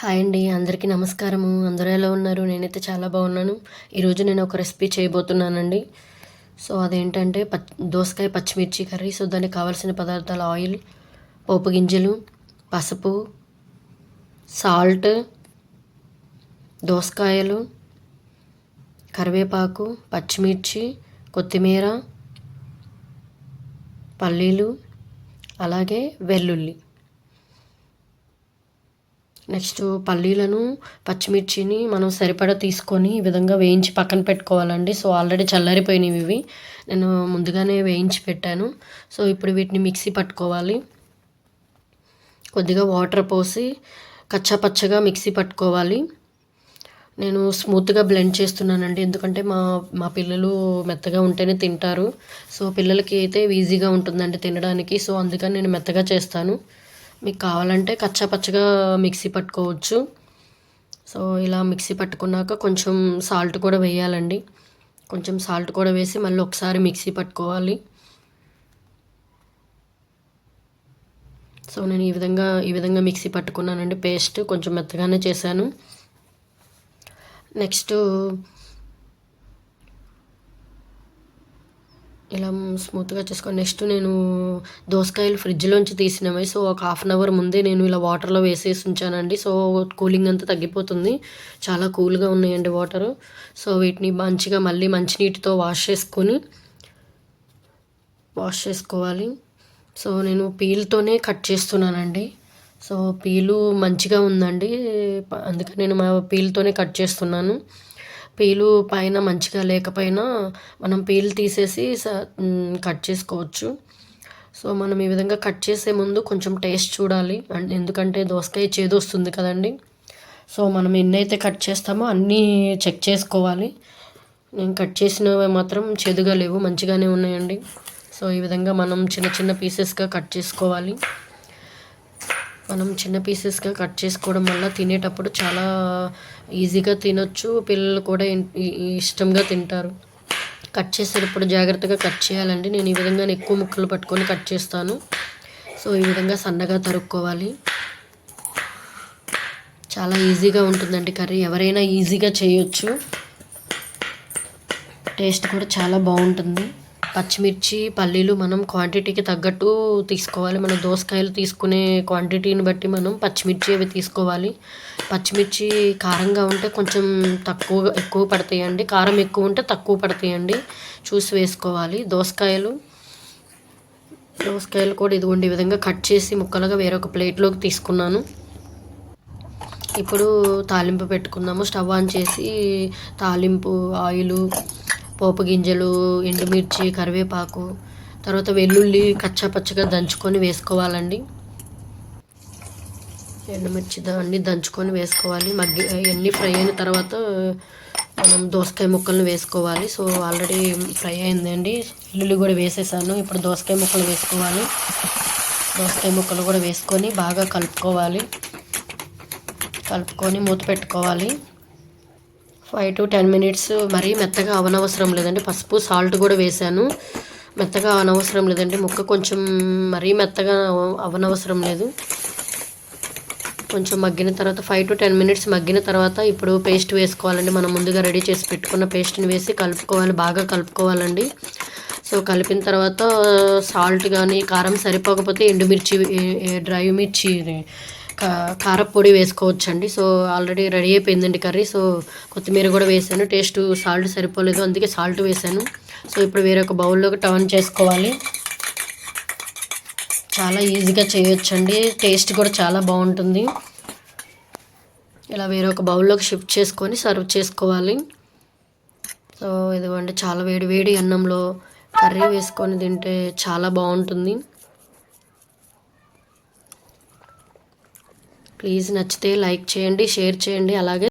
Hi అండి అందరికీ నమస్కారము. అందరూ ఎలా ఉన్నారు? నేనైతే చాలా బాగున్నాను. ఈరోజు నేను ఒక రెసిపీ చేయబోతున్నానండి. సో అదేంటంటే పచ్ దోసకాయ పచ్చిమిర్చి కర్రీ. సో దానికి కావాల్సిన పదార్థాలు ఆయిల్ పోపు గింజలు పసుపు సాల్ట్ దోసకాయలు కరివేపాకు పచ్చిమిర్చి కొత్తిమీర పల్లీలు అలాగే వెల్లుల్లి. నెక్స్ట్ పల్లీలను పచ్చిమిర్చిని మనం సరిపడా తీసుకొని ఈ విధంగా వేయించి పక్కన పెట్టుకోవాలండి. సో ఆల్రెడీ చల్లారిపోయినవి ఇవి. నేను ముందుగానే వేయించి పెట్టాను. సో ఇప్పుడు వీటిని మిక్సీ పట్టుకోవాలి. కొద్దిగా వాటర్ పోసి కచ్చాపచ్చగా మిక్సీ పట్టుకోవాలి. నేను స్మూత్గా బ్లెండ్ చేస్తున్నానండి. ఎందుకంటే మా మా పిల్లలు మెత్తగా ఉంటేనే తింటారు. సో పిల్లలకి అయితే ఈజీగా ఉంటుందండి తినడానికి. సో అందుకని నేను మెత్తగా చేస్తాను. మీకు కావాలంటే కచ్చా పచ్చగా మిక్సీ పట్టుకోవచ్చు. సో ఇలా మిక్సీ పట్టుకున్నాక కొంచెం సాల్ట్ కూడా వేయాలండి. కొంచెం సాల్ట్ కూడా వేసి మళ్ళీ ఒకసారి మిక్సీ పట్టుకోవాలి. సో నేను ఈ విధంగా ఈ విధంగా మిక్సీ పట్టుకున్నానండి. పేస్ట్ కొంచెం మెత్తగానే చేశాను. నెక్స్ట్ ఇలా స్మూత్గా చేసుకొని నెక్స్ట్ నేను దోసకాయలు ఫ్రిడ్జ్లోంచి తీసినవి. సో ఒక హాఫ్ అన్ అవర్ ముందే నేను ఇలా వాటర్లో వేసేసి ఉంచానండి. సో కూలింగ్ అంతా తగ్గిపోతుంది. చాలా కూల్గా ఉన్నాయండి వాటరు. సో వీటిని మంచిగా మళ్ళీ మంచినీటితో వాష్ చేసుకొని వాష్ చేసుకోవాలి. సో నేను పీల్తోనే కట్ చేస్తున్నానండి. సో పీలు మంచిగా ఉందండి. అందుకని నేను మా పీల్తోనే కట్ చేస్తున్నాను. పీలు పైన మంచిగా లేకపోయినా మనం పీలు తీసేసి కట్ చేసుకోవచ్చు. సో మనం ఈ విధంగా కట్ చేసే ముందు కొంచెం టేస్ట్ చూడాలి. అండ్ ఎందుకంటే దోసకాయ చేదు వస్తుంది కదండి. సో మనం ఎన్నైతే కట్ చేస్తామో అన్నీ చెక్ చేసుకోవాలి. నేను కట్ చేసినవి మాత్రం చేదుగా లేవు మంచిగానే ఉన్నాయండి. సో ఈ విధంగా మనం చిన్న చిన్న పీసెస్గా కట్ చేసుకోవాలి. మనం చిన్న పీసెస్గా కట్ చేసుకోవడం వల్ల తినేటప్పుడు చాలా ఈజీగా తినొచ్చు. పిల్లలు కూడా ఇష్టంగా తింటారు. కట్ చేసేటప్పుడు జాగ్రత్తగా కట్ చేయాలండి. నేను ఈ విధంగా ఎక్కువ ముక్కలు పట్టుకొని కట్ చేస్తాను. సో ఈ విధంగా సన్నగా తరుక్కోవాలి. చాలా ఈజీగా ఉంటుందండి కర్రీ. ఎవరైనా ఈజీగా చేయొచ్చు. టేస్ట్ కూడా చాలా బాగుంటుంది. పచ్చిమిర్చి పల్లీలు మనం క్వాంటిటీకి తగ్గట్టు తీసుకోవాలి. మనం దోసకాయలు తీసుకునే క్వాంటిటీని బట్టి మనం పచ్చిమిర్చి అవి తీసుకోవాలి. పచ్చిమిర్చి కారంగా ఉంటే కొంచెం తక్కువ ఎక్కువ పడతాయండి. కారం ఎక్కువ ఉంటే తక్కువ పడతాయండి. చూసి వేసుకోవాలి. దోసకాయలు దోసకాయలు కూడా ఇదిగోండి ఈ విధంగా కట్ చేసి ముక్కలుగా వేరొక ప్లేట్లోకి తీసుకున్నాను. ఇప్పుడు తాలింపు పెట్టుకుందాము. స్టవ్ ఆన్ చేసి తాలింపు ఆయిలు పోపు గింజలు ఎండుమిర్చి కరివేపాకు తర్వాత వెల్లుల్లి కచ్చాపచ్చగా దంచుకొని వేసుకోవాలండి. ఎండుమిర్చి అన్నీ దంచుకొని వేసుకోవాలి. మగ్గి అన్నీ ఫ్రై అయిన తర్వాత మనం దోసకాయ ముక్కలను వేసుకోవాలి. సో ఆల్రెడీ ఫ్రై అయిందండి. వెల్లుల్లి కూడా వేసేసాను. ఇప్పుడు దోసకాయ ముక్కలు వేసుకోవాలి. దోసకాయ ముక్కలు కూడా వేసుకొని బాగా కలుపుకోవాలి. కలుపుకొని మూత పెట్టుకోవాలి. ఫైవ్ టు టెన్ మినిట్స్ మరీ మెత్తగా అవనవసరం లేదండి. పసుపు సాల్ట్ కూడా వేసాను మెత్తగా అవనవసరం లేదండి. ముక్క కొంచెం మరీ మెత్తగా అవనవసరం లేదు. కొంచెం మగ్గిన తర్వాత ఫైవ్ టు టెన్ మినిట్స్ మగ్గిన తర్వాత ఇప్పుడు పేస్ట్ వేసుకోవాలండి. మనం ముందుగా రెడీ చేసి పెట్టుకున్న పేస్ట్ని వేసి కలుపుకోవాలి. బాగా కలుపుకోవాలండి. సో కలిపిన తర్వాత సాల్ట్ కానీ కారం సరిపోకపోతే ఎండుమిర్చి డ్రై మిర్చి కారపొడి వేసుకోవచ్చండి. సో ఆల్రెడీ రెడీ అయిపోయిందండి కర్రీ. సో కొత్తిమీర కూడా వేసాను. టేస్ట్ సాల్ట్ సరిపోలేదు. అందుకే సాల్ట్ వేసాను. సో ఇప్పుడు వేరొక బౌల్లోకి టర్న్ చేసుకోవాలి. చాలా ఈజీగా చేయొచ్చండి. టేస్ట్ కూడా చాలా బాగుంటుంది. ఇలా వేరొక బౌల్లోకి షిఫ్ట్ చేసుకొని సర్వ్ చేసుకోవాలి. సో ఇదిగోండి చాలా వేడి వేడి అన్నంలో కర్రీ వేసుకొని తింటే చాలా బాగుంటుంది. ప్లీజ్ నచ్చితే లైక్ చేయండి షేర్ చేయండి అలాగే